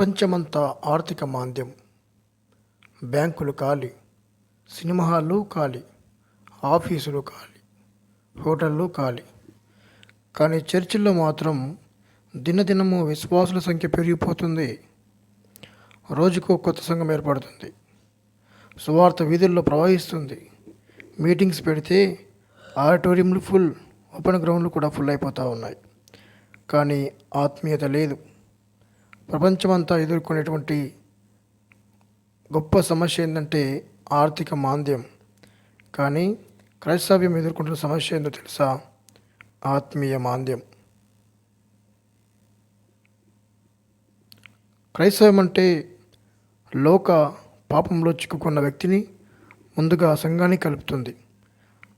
ప్రపంచమంతా ఆర్థిక మాంద్యం. బ్యాంకులు ఖాళీ సినిమా హాళ్ళు ఖాళీ ఆఫీసులు ఖాళీ హోటళ్ళు ఖాళీ. కానీ చర్చిల్లో మాత్రం దినదినము విశ్వాసుల సంఖ్య పెరిగిపోతుంది. రోజుకో కొత్త సంఘం ఏర్పడుతుంది. సువార్త వీధుల్లో ప్రవహిస్తుంది. మీటింగ్స్ పెడితే ఆడిటోరియంలు ఫుల్ ఓపెన్ గ్రౌండ్లు కూడా ఫుల్ అయిపోతూ ఉన్నాయి. కానీ ఆత్మీయత లేదు. ప్రపంచమంతా ఎదుర్కొనేటువంటి గొప్ప సమస్య ఏంటంటే ఆర్థిక మాంద్యం. కానీ క్రైస్తవ్యం ఎదుర్కొంటున్న సమస్య ఏందో తెలుసా? ఆత్మీయ మాంద్యం. క్రైస్తవం అంటే లోక పాపంలో చిక్కుకున్న వ్యక్తిని ముందుగా సంఘాన్ని కలుపుతుంది.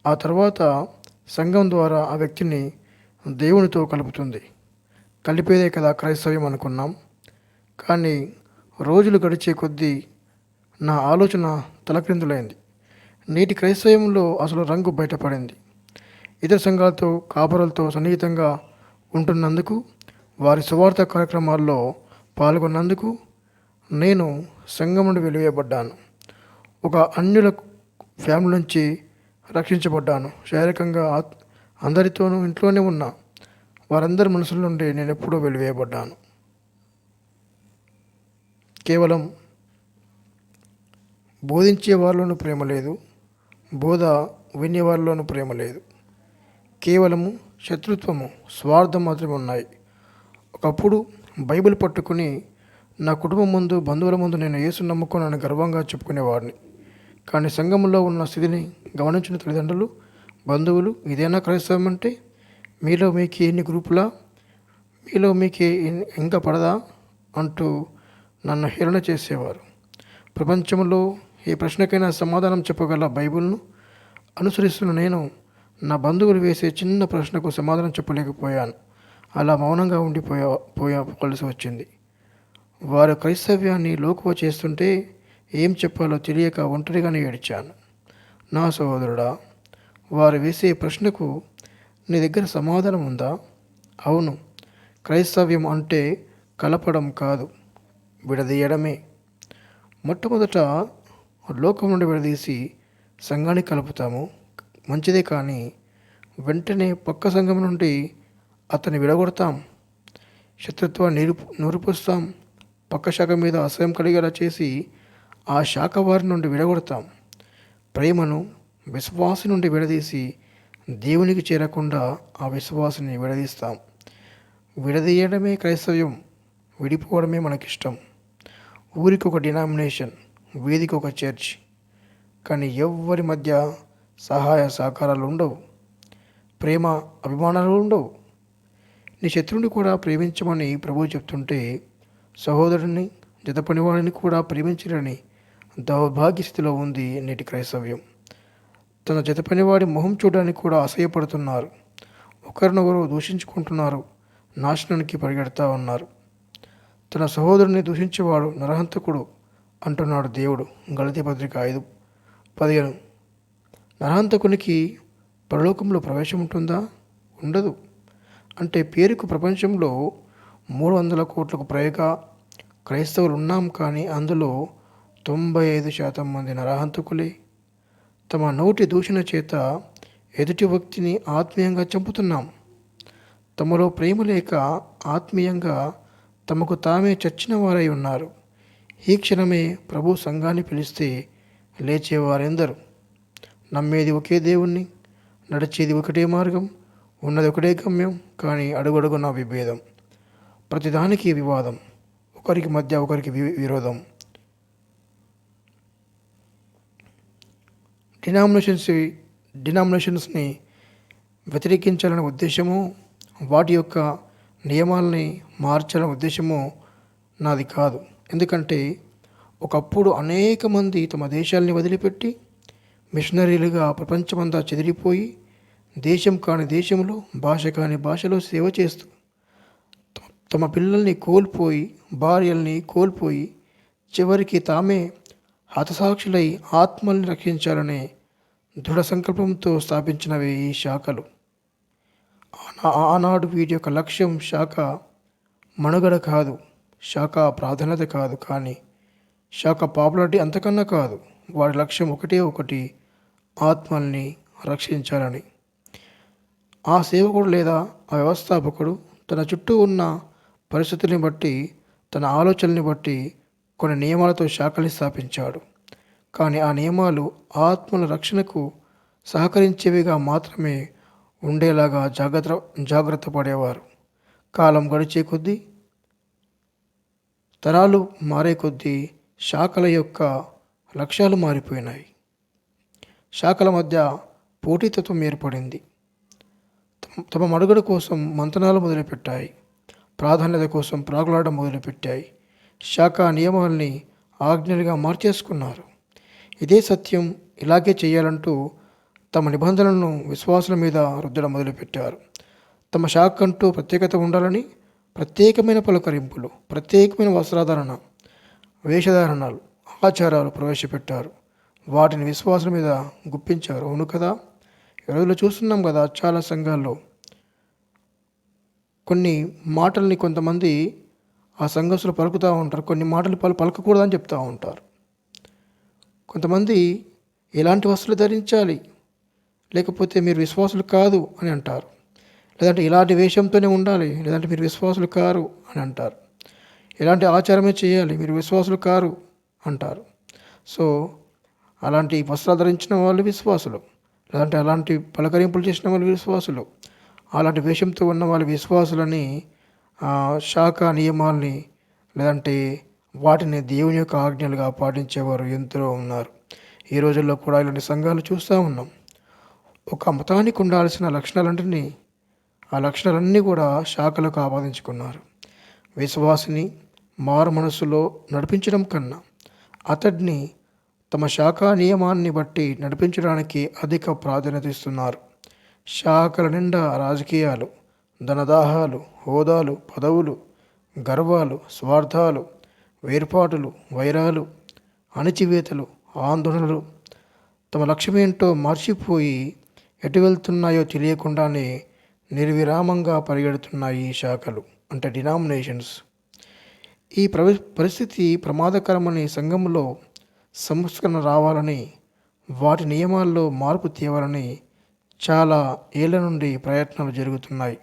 ఆ తర్వాత సంఘం ద్వారా ఆ వ్యక్తిని దేవునితో కలుపుతుంది. కలిపేదే కదా క్రైస్తవ్యం అనుకున్నాం. కానీ రోజులు గడిచే కొద్దీ నా ఆలోచన తలక్రిందులైంది. నేటి క్రైస్తవంలో అసలు రంగు బయటపడింది. ఇతర సంఘాలతో కాపురలతో సన్నిహితంగా ఉంటున్నందుకు వారి సువార్త కార్యక్రమాల్లో పాల్గొన్నందుకు నేను సంఘం నుండి వెలివేయబడ్డాను ఒక అన్యుల ఫ్యామిలీ నుంచి రక్షించబడ్డాను. శారీరకంగా అందరితోనూ ఇంట్లోనే ఉన్నా వారందరి మనసుల నుండి నేను ఎప్పుడూ వెలివేయబడ్డాను కేవలం బోధించే వారిలోనూ ప్రేమ లేదు బోధ వినేవారిలోనూ ప్రేమ లేదు. కేవలము శత్రుత్వము స్వార్థం మాత్రమే ఉన్నాయి. ఒకప్పుడు బైబిల్ పట్టుకుని నా కుటుంబం ముందు బంధువుల ముందు నేను యేసు నమ్ముకున్నాను గర్వంగా చెప్పుకునేవాడిని. కానీ సంఘంలో ఉన్న స్థితిని గమనించిన తల్లిదండ్రులు బంధువులు ఇదేనా క్రైస్తవం అంటే? మీలో మీకు ఎన్ని గ్రూపులా? మీలో మీకు ఇంకా పడదా? అంటూ నన్ను హేళన చేసేవారు. ప్రపంచంలో ఏ ప్రశ్నకైనా సమాధానం చెప్పగల బైబిల్ను అనుసరిస్తున్న నేను నా బంధువులు వేసే చిన్న ప్రశ్నకు సమాధానం చెప్పలేకపోయాను. అలా మౌనంగా ఉండిపోయా పోయాల్సి వచ్చింది. వారు క్రైస్తవ్యాన్ని లోకువ చేస్తుంటే ఏం చెప్పాలో తెలియక ఒంటరిగానే ఏడిచాను. నా సహోదరుడా వారు వేసే ప్రశ్నకు నీ దగ్గర సమాధానం ఉందా? అవును క్రైస్తవ్యం అంటే కలపడం కాదు. విడదీయడమే. మొట్టమొదట లోకం నుండి విడదీసి సంఘాన్ని కలుపుతాము. మంచిదే కానీ వెంటనే పక్క సంఘం నుండి అతన్ని విడగొడతాం. శత్రుత్వాన్ని నిరుపు నిరుపుస్తాం. పక్క శాఖ మీద అసహ్యం కలిగేలా చేసి ఆ శాఖ వారి నుండి విడగొడతాం. ప్రేమను విశ్వాసి నుండి విడదీసి దేవునికి చేరకుండా ఆ విశ్వాసిని విడదీస్తాం. విడదీయడమే క్రైస్తవ్యం విడిపోవడమే మనకిష్టం. ఊరికి ఒక డినామినేషన్ వీధికి ఒక చర్చ్. కానీ ఎవ్వరి మధ్య సహాయ సహకారాలు ఉండవు. ప్రేమ అభిమానాలు ఉండవు. నీ శత్రువుని కూడా ప్రేమించమని ప్రభువు చెప్తుంటే సహోదరుని జతపనివాడిని కూడా ప్రేమించరని దౌర్భాగ్య స్థితిలో ఉంది నేటి క్రైస్తవ్యం. తన జతపనివాడి మొహం చూడడానికి కూడా అసహ్యపడుతున్నారు. ఒకరినొకరు దూషించుకుంటున్నారు. నాశనానికి పరిగెడతా ఉన్నారు. తన సహోదరుని దూషించేవాడు నరహంతకుడు అంటున్నాడు దేవుడు. గళతి పత్రిక ఐదు పదిహేను. నరహంతకునికి పరలోకంలో ప్రవేశం ఉంటుందా? ఉండదు. అంటే పేరుకు ప్రపంచంలో మూడు వందల కోట్లకు పైగా క్రైస్తవులు ఉన్నాం కానీ అందులో తొంభై ఐదు శాతం మంది నరహంతకులే. తమ నోటి దూషణ చేత ఎదుటి వ్యక్తిని ఆత్మీయంగా చంపుతున్నాం. తమలో ప్రేమ లేక ఆత్మీయంగా తమకు తామే చచ్చిన వారై ఉన్నారు. ఈ క్షణమే ప్రభు సంఘాన్ని పిలిస్తే లేచేవారెందరు? నమ్మేది ఒకే దేవుణ్ణి నడిచేది ఒకటే మార్గం ఉన్నది ఒకటే గమ్యం కానీ అడుగడుగున విభేదం. ప్రతిదానికి వివాదం ఒకరికి మధ్య ఒకరికి వి- విరోధం. డినామినేషన్స్ డినామినేషన్స్ని వ్యతిరేకించాలనే ఉద్దేశము వాటి యొక్క నియమాల్ని మార్చడం ఉద్దేశము నాది కాదు. ఎందుకంటే ఒకప్పుడు అనేక మంది తమ దేశాల్ని వదిలిపెట్టి మిషనరీలుగా ప్రపంచమంతా చెదిరిపోయి దేశం కాని దేశంలో భాష కాని భాషలో సేవ చేస్తూ తమ పిల్లల్ని కోల్పోయి భార్యల్ని కోల్పోయి చివరికి తామే హతసాక్షులై ఆత్మల్ని రక్షించాలనే దృఢ సంకల్పంతో స్థాపించినవే ఈ శాఖలు. ఆనాడు వీటి యొక్క లక్ష్యం శాఖ మనుగడ కాదు. శాఖ ప్రాధాన్యత కాదు కానీ శాఖ పాపులారిటీ అంతకన్నా కాదు. వాడి లక్ష్యం ఒకటే ఒకటి ఆత్మల్ని రక్షించాలని. ఆ సేవకుడు లేదా ఆ వ్యవస్థాపకుడు తన చుట్టూ ఉన్న పరిస్థితుల్ని బట్టి తన ఆలోచనల్ని బట్టి కొన్ని నియమాలతో శాఖల్ని స్థాపించాడు. కానీ ఆ నియమాలు ఆత్మల రక్షణకు సహకరించేవిగా మాత్రమే ఉండేలాగా జాగ్రత్త జాగ్రత్త పడేవారు. కాలం గడిచే కొద్దీ తరాలు మారే కొద్దీ శాఖల యొక్క లక్ష్యాలు మారిపోయినాయి. శాఖల మధ్య పోటీతత్వం ఏర్పడింది. తమ- తమ మనుగడ కోసం మంతనాలు మొదలుపెట్టాయి. ప్రాధాన్యత కోసం ప్రాగులాడడం మొదలుపెట్టాయి. శాఖ నియమాల్ని ఆజ్ఞలుగా మార్చేసుకున్నారు. ఇదే సత్యం ఇలాగే చేయాలంటూ తమ నిబంధనలను విశ్వాసుల మీద రుద్దడం మొదలుపెట్టారు. తమ షాక్ అంటూ ప్రత్యేకత ఉండాలని ప్రత్యేకమైన పలకరింపులు ప్రత్యేకమైన వస్త్రధారణ వేషధారణలు ఆచారాలు ప్రవేశపెట్టారు. వాటిని విశ్వాసుల మీద గుప్పించారు. అవును కదా? ఈ రోజుల్లో చూస్తున్నాం కదా చాలా సంఘాల్లో కొన్ని మాటల్ని కొంతమంది ఆ సంఘస్థులు పలుకుతూ ఉంటారు. కొన్ని మాటలు పలు పలకకూడదని చెప్తూ ఉంటారు. కొంతమంది ఎలాంటి వస్తువులు ధరించాలి? లేకపోతే మీరు విశ్వాసులు కాదు అని అంటారు. లేదంటే ఇలాంటి వేషంతోనే ఉండాలి లేదంటే మీరు విశ్వాసులు కారు అని అంటారు. ఇలాంటి ఆచారమే చేయాలి మీరు విశ్వాసులు కారు అంటారు. సో అలాంటి వస్త్రాలు ధరించిన వాళ్ళు విశ్వాసులు. లేదంటే అలాంటి పలకరింపులు చేసిన వాళ్ళు విశ్వాసులు. అలాంటి వేషంతో ఉన్న వాళ్ళ విశ్వాసులని ఆ, శాఖ నియమాల్ని లేదంటే వాటిని దేవుని యొక్క ఆజ్ఞలుగా పాటించేవారు ఎంతో ఉన్నారు. ఈ రోజుల్లో కూడా ఇలాంటి సంఘాలు చూస్తూ ఉన్నాం. ఒక మతానికి ఉండాల్సిన లక్షణాలన్నింటినీ ఆ లక్షణాలన్నీ కూడా శాఖలకు ఆపాదించుకున్నారు. విశ్వాసిని మారు మనసులో నడిపించడం కన్నా అతడిని తమ శాఖా నియమాన్ని బట్టి నడిపించడానికి అధిక ప్రాధాన్యత ఇస్తున్నారు. శాఖల నిండా రాజకీయాలు ధనదాహాలు హోదాలు పదవులు గర్వాలు స్వార్థాలు వేర్పాటులు వైరాలు అణచివేతలు ఆందోళనలు తమ లక్ష్యమేంటో మర్చిపోయి ఎటు వెళ్తున్నాయో తెలియకుండానే నిర్విరామంగా పరిగెడుతున్నాయి ఈ శాఖలు. అంటే డినామినేషన్స్. ఈ ప్రవి పరిస్థితి ప్రమాదకరమని సంఘంలో సంస్కరణ రావాలని వాటి నియమాల్లో మార్పు తేవాలని చాలా ఏళ్ళ నుండి ప్రయత్నాలు జరుగుతున్నాయి.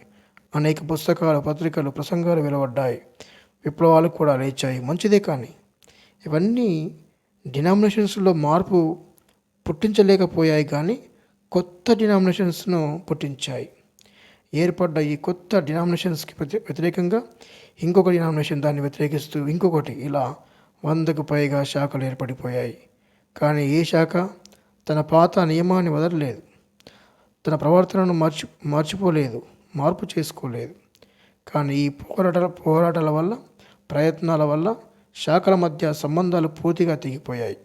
అనేక పుస్తకాలు పత్రికలు ప్రసంగాలు వెలువడ్డాయి. విప్లవాలు కూడా లేచాయి. మంచిదే కానీ ఇవన్నీ డినామినేషన్స్లో మార్పు పుట్టించలేకపోయాయి కానీ కొత్త డినామినేషన్స్ను పుట్టించాయి. ఏర్పడ్డ ఈ కొత్త డినామినేషన్స్కి ప్రతి వ్యతిరేకంగా ఇంకొక డినామినేషన్ దాన్ని వ్యతిరేకిస్తూ ఇంకొకటి ఇలా వందకు పైగా శాఖలు ఏర్పడిపోయాయి. కానీ ఏ శాఖ? తన పాత నియమాన్ని వదలలేదు. తన ప్రవర్తనను మార్చి మార్చిపోలేదు మార్పు చేసుకోలేదు. కానీ ఈ పోరాటాల పోరాటాల వల్ల ప్రయత్నాల వల్ల శాఖల మధ్య సంబంధాలు పూర్తిగా తెగిపోయాయి.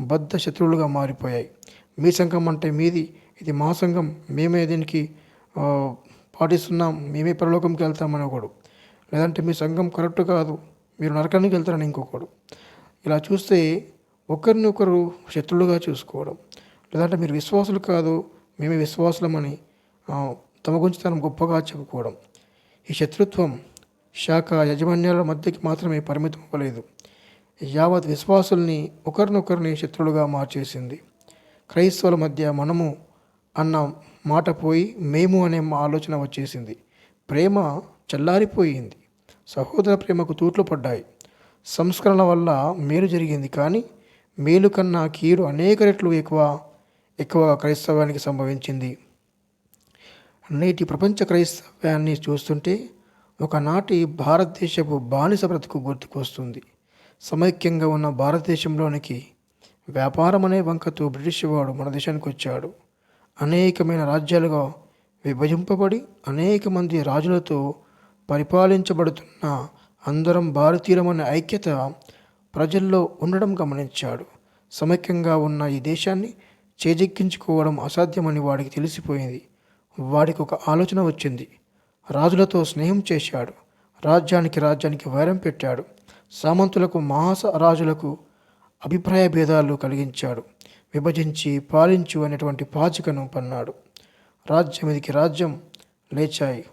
బద్ధ శత్రువులుగా మారిపోయాయి. మీ సంఘం అంటే మీది ఇది మా సంఘం మేమే దీనికి పాటిస్తున్నాం మేమే పరలోకంకి వెళ్తామని ఒకడు. లేదంటే మీ సంఘం కరెక్ట్ కాదు మీరు నరకానికి వెళ్తారని ఇంకొకడు. ఇలా చూస్తే ఒకరిని ఒకరు శత్రులుగా చూసుకోవడం. లేదంటే మీరు విశ్వాసులు కాదు మేమే విశ్వాసులమని తమ గురించి తను గొప్పగా చెప్పుకోవడం. ఈ శత్రుత్వం శాఖ యజమాన్యాల మధ్యకి మాత్రమే పరిమితం అవ్వలేదు యావత్ విశ్వాసుల్ని ఒకరినొకరిని శత్రువులుగా మార్చేసింది. క్రైస్తవుల మధ్య మనము అన్న మాట పోయి మేము అనే ఆలోచన వచ్చేసింది. ప్రేమ చల్లారిపోయింది. సహోదర ప్రేమకు తూట్లు పడ్డాయి. సంస్కరణ వల్ల మేలు జరిగింది కానీ మేలు కన్నా కీడు అనేక రెట్లు ఎక్కువ ఎక్కువ క్రైస్తవానికి సంభవించింది. నేటి ప్రపంచ క్రైస్తవ్యాన్ని చూస్తుంటే ఒకనాటి భారతదేశపు బానిస బ్రతుకు గుర్తుకొస్తుంది. సమైక్యంగా ఉన్న భారతదేశంలోనికి వ్యాపారం అనే వంకతో బ్రిటిష్ వాడు మన దేశానికి వచ్చాడు. అనేకమైన రాజ్యాలుగా విభజింపబడి అనేక మంది రాజులతో పరిపాలించబడుతున్న అందరం భారతీయులమనే ఐక్యత ప్రజల్లో ఉండడం గమనించాడు. సమైక్యంగా ఉన్న ఈ దేశాన్ని చేజెక్కించుకోవడం అసాధ్యమని వాడికి తెలిసిపోయింది. వాడికి ఒక ఆలోచన వచ్చింది. రాజులతో స్నేహం చేశాడు. రాజ్యానికి రాజ్యానికి వైరం పెట్టాడు. సామంతులకు మహాస రాజులకు అభిప్రాయ భేదాలు కలిగించాడు. విభజించి పాలించు అనేటువంటి పాచికను పన్నాడు. రాజ్యం మీదకి రాజ్యం లేచాయి.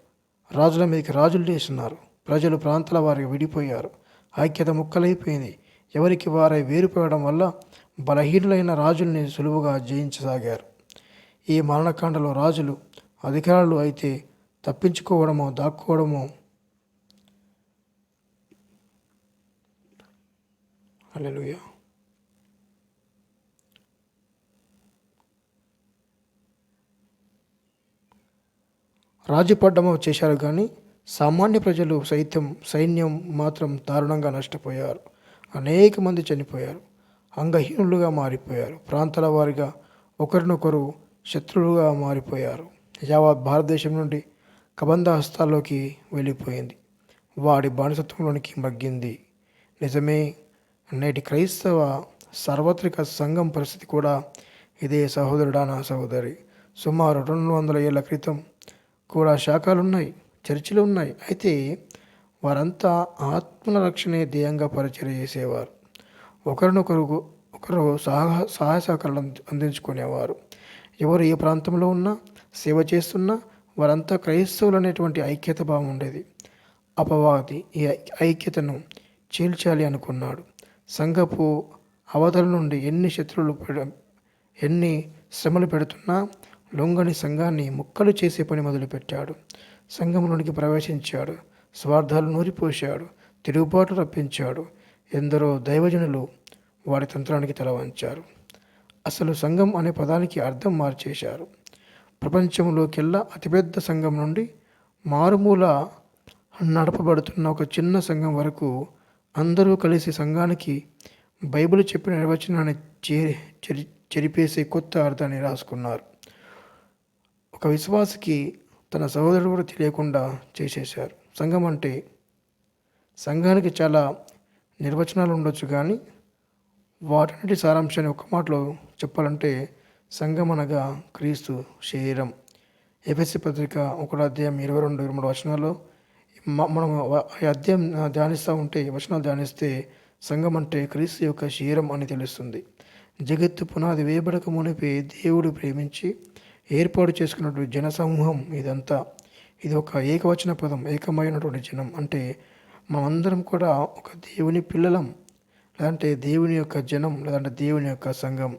రాజుల మీదకి రాజులు లేస్తున్నారు ప్రజలు ప్రాంతాల వారికి విడిపోయారు. ఐక్యత ముక్కలైపోయింది. ఎవరికి వారై వేరుపోవడం వల్ల బలహీనులైన రాజుల్ని సులువుగా జయించసాగారు. ఈ మరణకాండలో రాజులు అధికారులు అయితే తప్పించుకోవడమో దాక్కోవడమో హల్లెలూయా. రాజుపడ్డమో చేశారు కానీ సామాన్య ప్రజలు సైతం సైన్యం మాత్రం దారుణంగా నష్టపోయారు. అనేక మంది చనిపోయారు. అంగహీనులుగా మారిపోయారు. ప్రాంతాల వారిగా ఒకరినొకరు శత్రువులుగా మారిపోయారు. యావత్ భారతదేశం నుండి కబంధ హస్తాల్లోకి వెళ్ళిపోయింది. వాడి బానిసత్వంలోనికి మగ్గింది. నిజమే నేటి క్రైస్తవ సార్వత్రిక సంఘం పరిస్థితి కూడా ఇదే సహోదరుడా నా సహోదరి. సుమారు రెండు వందల ఏళ్ళ క్రితం కూడా శాఖలు ఉన్నాయి చర్చిలు ఉన్నాయి అయితే వారంతా ఆత్మల రక్షణే ధ్యేయంగా పరిచయం చేసేవారు. ఒకరినొకరు ఒకరు సహా సహాయ సహకారాలు అందించుకునేవారు. ఎవరు ఏ ప్రాంతంలో ఉన్నా సేవ చేస్తున్నా వారంతా క్రైస్తవులు అనేటువంటి ఐక్యత భావం ఉండేది. అపవాది ఈ ఐక్యతను చీల్చాలి అనుకున్నాడు. సంఘపు అవతల నుండి ఎన్ని శత్రువులు పెడ- ఎన్ని శ్రమలు పెడుతున్నా లొంగని సంఘాన్ని ముక్కలు చేసే పని మొదలుపెట్టాడు. సంఘంలోనికి ప్రవేశించాడు. స్వార్థాలు నూరిపోశాడు. తిరుగుబాటు రప్పించాడు. ఎందరో దైవజనులు వాడి తంత్రానికి తలవంచారు అసలు సంఘం అనే పదానికి అర్థం మార్చేశారు. ప్రపంచంలోకెల్లా అతిపెద్ద సంఘం నుండి మారుమూల నడపబడుతున్న ఒక చిన్న సంఘం వరకు అందరూ కలిసి సంఘానికి బైబిల్ చెప్పిన నిర్వచనాన్ని చేరి చెరి చెరిపేసే కొత్త అర్థాన్ని రాసుకున్నారు. ఒక విశ్వాసకి తన సహోదరుడు కూడా తెలియకుండా చేసేశారు. సంఘం అంటే సంఘానికి చాలా నిర్వచనాలు ఉండొచ్చు కానీ వాటన్నిటి సారాంశాన్ని ఒక మాటలో చెప్పాలంటే సంఘం అనగా క్రీస్తు శరీరం. ఎఫ్ఎస్సి పత్రిక ఒకటో అధ్యాయం ఇరవై రెండు ఇరవై మూడు వచనాల్లో మనం ఈ అధ్యాయం ధ్యానిస్తూ ఉంటే వచనాలు ధ్యానిస్తే సంఘం అంటే క్రీస్తు యొక్క శరీరం అని తెలుస్తుంది. జగత్తు పునాది వేయబడక మునిపే దేవుడు ప్రేమించి ఏర్పాటు చేసుకున్నటువంటి జనసమూహం ఇదంతా. ఇది ఒక ఏకవచన పదం ఏకమైనటువంటి జనం. అంటే మనమందరం కూడా ఒక దేవుని పిల్లలం లేదంటే దేవుని యొక్క జనం లేదంటే దేవుని యొక్క సంఘం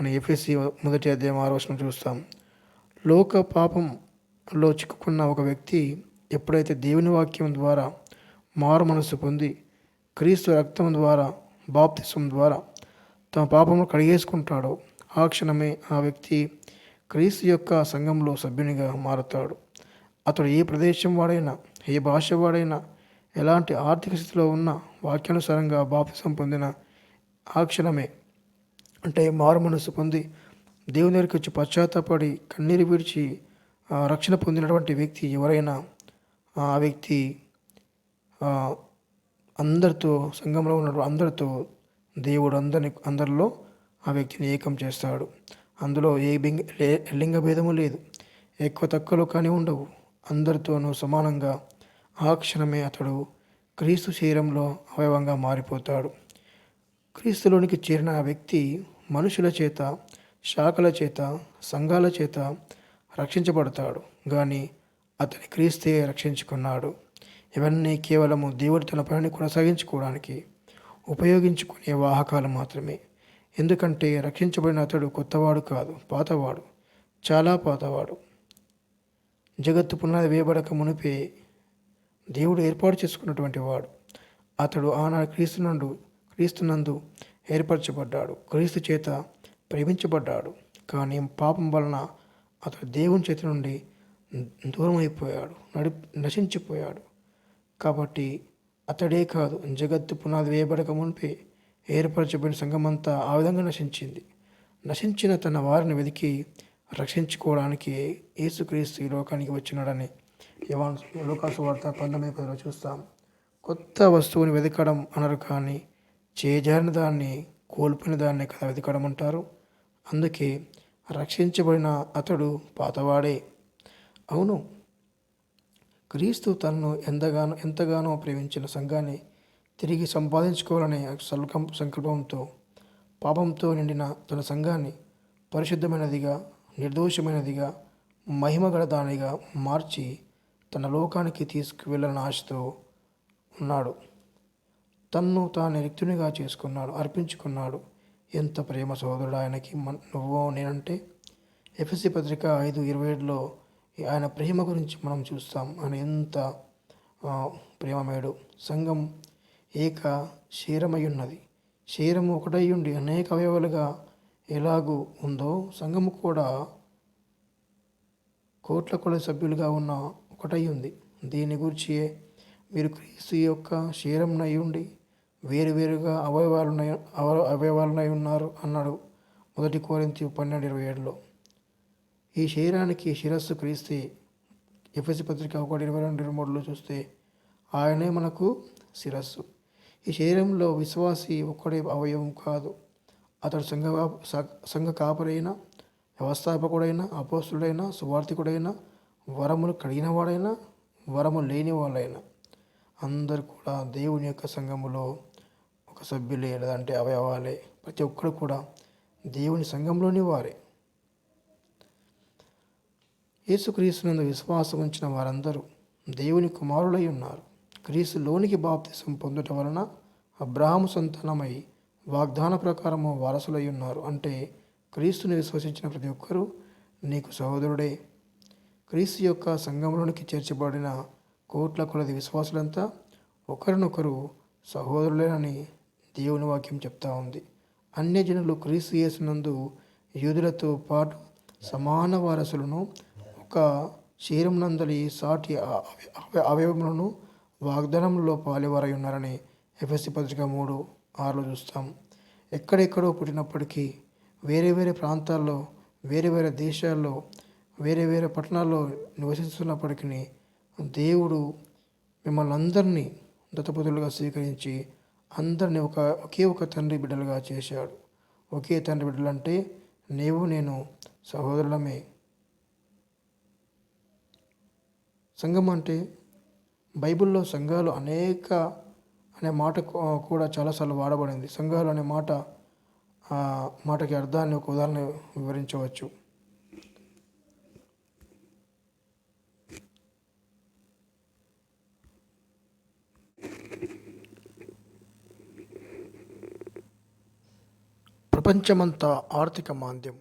అని ఎఫ్ఎస్సి మొదటి అధ్యాయం ఆలోచన చూస్తాం. లోక పాపంలో చిక్కుకున్న ఒక వ్యక్తి ఎప్పుడైతే దేవుని వాక్యం ద్వారా మారు మనస్సు పొంది క్రీస్తు రక్తం ద్వారా బాప్తిసం ద్వారా తమ పాపము కడిగేసుకుంటాడో ఆ క్షణమే ఆ వ్యక్తి క్రీస్తు యొక్క సంఘంలో సభ్యునిగా మారుతాడు. అతడు ఏ ప్రదేశం వాడైనా ఏ భాష వాడైనా ఎలాంటి ఆర్థిక స్థితిలో ఉన్న వాక్యానుసారంగా బాప్తిసం పొందిన ఆ క్షణమే అంటే మారు మనస్సు పొంది దేవుని దగ్గరికి వచ్చి పశ్చాత్తాపడి కన్నీరు విడిచి రక్షణ పొందినటువంటి వ్యక్తి ఎవరైనా ఆ వ్యక్తి అందరితో సంఘంలో ఉన్న అందరితో దేవుడు అందరిని అందరిలో ఆ వ్యక్తిని ఏకం చేస్తాడు. అందులో ఏ బింగ లే- లింగ భేదము లేదు. ఎక్కువ తక్కువలు కానీ ఉండవు. అందరితోనూ సమానంగా ఆ క్షణమే అతడు క్రీస్తు శరీరంలో అవయవంగా మారిపోతాడు. క్రీస్తులోనికి చేరిన ఆ వ్యక్తి మనుషుల చేత శాఖల చేత సంఘాల చేత రక్షించబడతాడు. కానీ అతని క్రీస్తే రక్షించుకున్నాడు. ఇవన్నీ కేవలము దేవుడు తన పనిని కొనసాగించుకోవడానికి ఉపయోగించుకునే వాహకాలు మాత్రమే. ఎందుకంటే రక్షించబడిన అతడు కొత్తవాడు కాదు పాతవాడు చాలా పాతవాడు. జగత్తు పునాది వేయబడక మునిపే దేవుడు ఏర్పాటు చేసుకున్నటువంటి వాడు. అతడు ఆనాడు క్రీస్తునందు క్రీస్తునందు ఏర్పరచబడ్డాడు. క్రీస్తు చేత ప్రేమించబడ్డాడు. కానీ పాపం వలన అతడు దేవుని చేతి నుండి దూరం అయిపోయాడు నడి నశించిపోయాడు. కాబట్టి అతడే కాదు జగత్తు పునాది వేయబడక మునిపే ఏర్పరచబడిన సంఘమంతా ఆ విధంగా నశించింది. నశించిన తన వారిని వెతికి రక్షించుకోవడానికి యేసుక్రీస్తు ఈ లోకానికి వచ్చినాడని యవాన్ లోకాసు వార్త పంతొమ్మిది పదిలో చూస్తాం. కొత్త వస్తువుని వెతకడం అనరు కానీ చేజారిన దాన్ని కోల్పోయిన దాన్ని కదా వెతకడం అంటారు. అందుకే రక్షించబడిన అతడు పాతవాడే. అవును క్రీస్తు తనను ఎంతగానో ఎంతగానో ప్రేమించిన సంఘాన్ని తిరిగి సంపాదించుకోవాలనే సల్కం సంకల్పంతో పాపంతో నిండిన తన సంఘాన్ని పరిశుద్ధమైనదిగా నిర్దోషమైనదిగా మహిమగల దానిగా మార్చి తన లోకానికి తీసుకువెళ్ళని ఆశతో ఉన్నాడు. తన్ను తాను రిక్తునిగా చేసుకున్నాడు అర్పించుకున్నాడు. ఎంత ప్రేమ సోదరుడు ఆయనకి మన నువ్వు నేనంటే? ఎఫ్ఎస్సి పత్రిక ఐదు ఇరవై ఏడులో ఆయన ప్రేమ గురించి మనం చూస్తాం. ఆయన ఎంత ప్రేమమేడు. సంఘం ఏక శరీరమై ఉన్నది శరీరము ఒకటై ఉండి అనేక అవయవాలుగా ఎలాగూ ఉందో సంఘము కూడా కోట్ల కొల సభ్యులుగా ఉన్న ఒకటై ఉంది దీని గురించి మీరు క్రీస్తు యొక్క శరీరంనై ఉండి వేరువేరుగా అవయవాలునై అవ అవయవాలునై ఉన్నారు అన్నాడు మొదటి కోరింతి పన్నెండు ఇరవై ఏడులో. ఈ శరీరానికి శిరస్సు క్రీస్తే ఎఫ్ఎస్సి పత్రిక ఒకటి ఇరవై రెండు ఇరవై మూడులో చూస్తే ఆయనే మనకు శిరస్సు. ఈ శరీరంలో విశ్వాసి ఒక్కడే అవయవం కాదు. అతడు సంఘ సంఘ కాపరైన వ్యవస్థాపకుడైన అపోస్తుడైన సువార్థికుడైన వరములు కలిగిన వాడైనా వరము లేని వాళ్ళైనా. అందరు కూడా దేవుని యొక్క సంఘములో ఒక సభ్యులే లేదంటే అవయవాలే. ప్రతి ఒక్కరు కూడా దేవుని సంఘంలోని వారే. యేసుక్రీస్తునందు విశ్వాసం ఉంచిన వారందరూ దేవుని కుమారులై ఉన్నారు. క్రీస్తులోనికి బాప్తిసం పొందుట వలన అబ్రాహాము సంతానమై వాగ్దాన ప్రకారము వారసులై ఉన్నారు. అంటే క్రీస్తుని విశ్వసించిన ప్రతి ఒక్కరూ నీకు సహోదరుడే. క్రీస్తు యొక్క సంఘంలోనికి చేర్చబడిన కోట్ల కొలది విశ్వాసులంతా ఒకరినొకరు సహోదరులేనని దేవుని వాక్యం చెప్తా ఉంది. అన్యజనులు క్రీస్తు యేసునందు యూదులతో పాటు సమాన వారసులను ఒక శరీరం నందలి సాటి అవయవములను వాగ్దానంలో పాలివారై ఉన్నారని ఎఫ్ఎస్సి పత్రిక మూడు ఆరులో చూస్తాం. ఎక్కడెక్కడో పుట్టినప్పటికీ వేరే వేరే ప్రాంతాల్లో వేరే వేరే దేశాల్లో వేరే వేరే పట్టణాల్లో నివసిస్తున్నప్పటికీ దేవుడు మిమ్మల్ని అందరినీ దత్తపుతులుగా స్వీకరించి అందరినీ ఒక ఒకే ఒక తండ్రి బిడ్డలుగా చేశాడు. ఒకే తండ్రి బిడ్డలు అంటే నీవు నేను సహోదరులమే. సంఘం అంటే బైబిల్లో సంఘాలు అనేక అనే మాట కూడా చాలాసార్లు వాడబడింది. సంఘాలు అనే మాట మాటకి అర్థాన్ని ఒక ఉదాహరణ వివరించవచ్చు. ప్రపంచమంతా ఆర్థిక మాంద్యం.